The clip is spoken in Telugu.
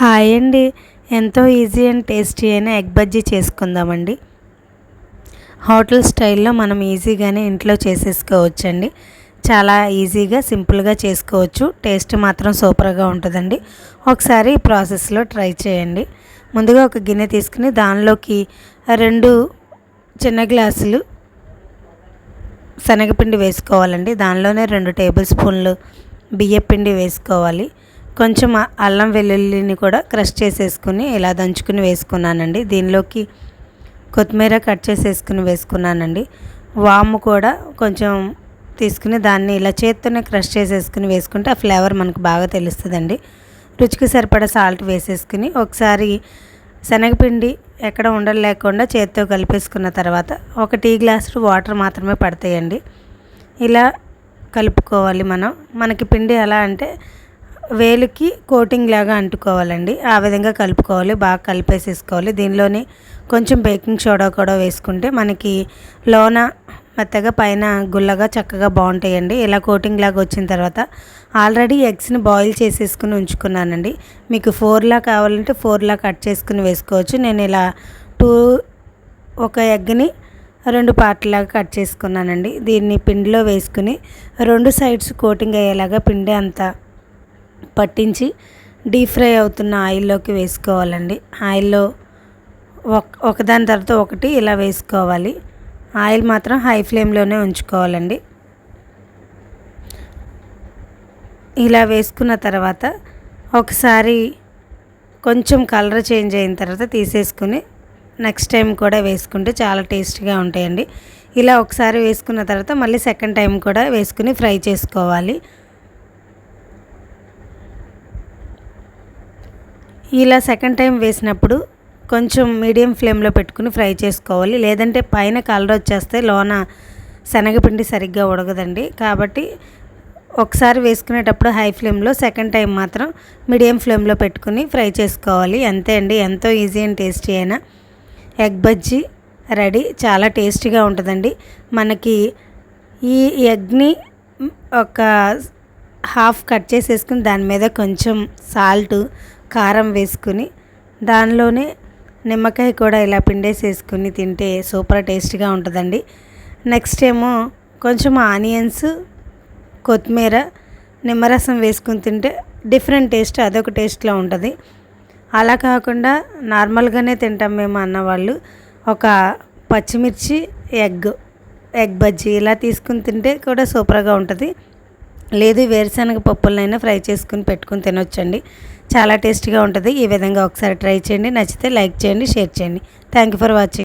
హాయ్ అండి. ఎంతో ఈజీ అండ్ టేస్టీ అయిన ఎగ్ బజ్జీ చేసుకుందామండి. హోటల్ స్టైల్లో మనం ఈజీగానే ఇంట్లో చేసేసుకోవచ్చండి. చాలా ఈజీగా సింపుల్గా చేసుకోవచ్చు. టేస్ట్ మాత్రం సూపర్గా ఉంటుందండి. ఒకసారి ఈ ప్రాసెస్లో ట్రై చేయండి. ముందుగా ఒక గిన్నె తీసుకుని దానిలోకి రెండు చిన్న గ్లాసులు శనగపిండి వేసుకోవాలండి. దానిలోనే రెండు టేబుల్ స్పూన్లు బియ్యపిండి వేసుకోవాలి. కొంచెం అల్లం వెల్లుల్లిని కూడా క్రష్ చేసేసుకుని ఇలా దంచుకుని వేసుకున్నానండి. దీనిలోకి కొత్తిమీర కట్ చేసేసుకుని వేసుకున్నానండి. వాము కూడా కొంచెం తీసుకుని దాన్ని ఇలా చేత్తోనే క్రష్ చేసేసుకుని వేసుకుంటే ఆ ఫ్లేవర్ మనకు బాగా తెలుస్తుందండి. రుచికి సరిపడా సాల్ట్ వేసేసుకుని ఒకసారి శనగపిండి ఎక్కడ ఉండలు లేకుండా చేత్తో కలిపేసుకున్న తర్వాత ఒక టీ గ్లాసు వాటర్ మాత్రమే పడతాయండి. ఇలా కలుపుకోవాలి మనం. మనకి పిండి ఎలా అంటే వేలుకి కోటింగ్ లాగా అంటుకోవాలండి. ఆ విధంగా కలుపుకోవాలి బాగా కలిపేసేసుకోవాలి. దీనిలోని కొంచెం బేకింగ్ సోడా కూడా వేసుకుంటే మనకి లోన మెత్తగా పైన గుల్లగా చక్కగా బాగుంటాయండి. ఇలా కోటింగ్ లాగా వచ్చిన తర్వాత ఆల్రెడీ ఎగ్స్ని బాయిల్ చేసేసుకుని ఉంచుకున్నానండి. మీకు ఫోర్లా కావాలంటే ఫోర్లా కట్ చేసుకుని వేసుకోవచ్చు. నేను ఇలా టూ ఒక ఎగ్ని రెండు పార్ట్లాగా కట్ చేసుకున్నానండి. దీన్ని పిండిలో వేసుకుని రెండు సైడ్స్ కోటింగ్ అయ్యేలాగా పిండి అంతా పట్టించి డీప్ ఫ్రై అవుతున్న ఆయిల్లోకి వేసుకోవాలండి. ఆయిల్లో ఒక ఒకదాని తర్వాత ఒకటి ఇలా వేసుకోవాలి. ఆయిల్ మాత్రం హై ఫ్లేమ్లోనే ఉంచుకోవాలండి. ఇలా వేసుకున్న తర్వాత ఒకసారి కొంచెం కలర్ చేంజ్ అయిన తర్వాత తీసేసుకుని నెక్స్ట్ టైం కూడా వేసుకుంటే చాలా టేస్ట్గా ఉంటాయండి. ఇలా ఒకసారి వేసుకున్న తర్వాత మళ్ళీ సెకండ్ టైం కూడా వేసుకుని ఫ్రై చేసుకోవాలి. ఇలా సెకండ్ టైం వేసినప్పుడు కొంచెం మీడియం ఫ్లేమ్లో పెట్టుకుని ఫ్రై చేసుకోవాలి. లేదంటే పైన కలర్ వచ్చేస్తే లోన శనగపిండి సరిగ్గా ఉడగదండి కాబట్టి ఒకసారి వేసుకునేటప్పుడు హై ఫ్లేమ్లో సెకండ్ టైం మాత్రం మీడియం ఫ్లేమ్లో పెట్టుకుని ఫ్రై చేసుకోవాలి. అంతే అండి. ఎంతో ఈజీ అండ్ టేస్టీ అయినా ఎగ్ బజ్జీ రెడీ చాలా టేస్టీగా ఉంటుందండి. మనకి ఈ ఎగ్ని ఒక హాఫ్ కట్ చేసేసుకుని దాని మీద కొంచెం సాల్ట్ కారం వేసుకుని దానిలోనే నిమ్మకాయ కూడా ఇలా పిండేసేసుకుని తింటే సూపర్ టేస్ట్గా ఉంటుందండి. నెక్స్ట్ ఏమో కొంచెం ఆనియన్స్ కొత్తిమీర నిమ్మరసం వేసుకుని తింటే డిఫరెంట్ టేస్ట్ అదొక టేస్ట్లో ఉంటుంది. అలా కాకుండా నార్మల్గానే తింటాం మేము అన్నవాళ్ళు ఒక పచ్చిమిర్చి ఎగ్ ఎగ్ బజ్జీ ఇలా తీసుకుని తింటే కూడా సూపర్గా ఉంటుంది. లేదు వేరుశనగ పప్పులనైనా ఫ్రై చేసుకుని పెట్టుకుని తినొచ్చండి. చాలా టేస్టీగా ఉంటుంది. ఈ విధంగా ఒకసారి ట్రై చేయండి. నచ్చితే లైక్ చేయండి షేర్ చేయండి. Thank you for watching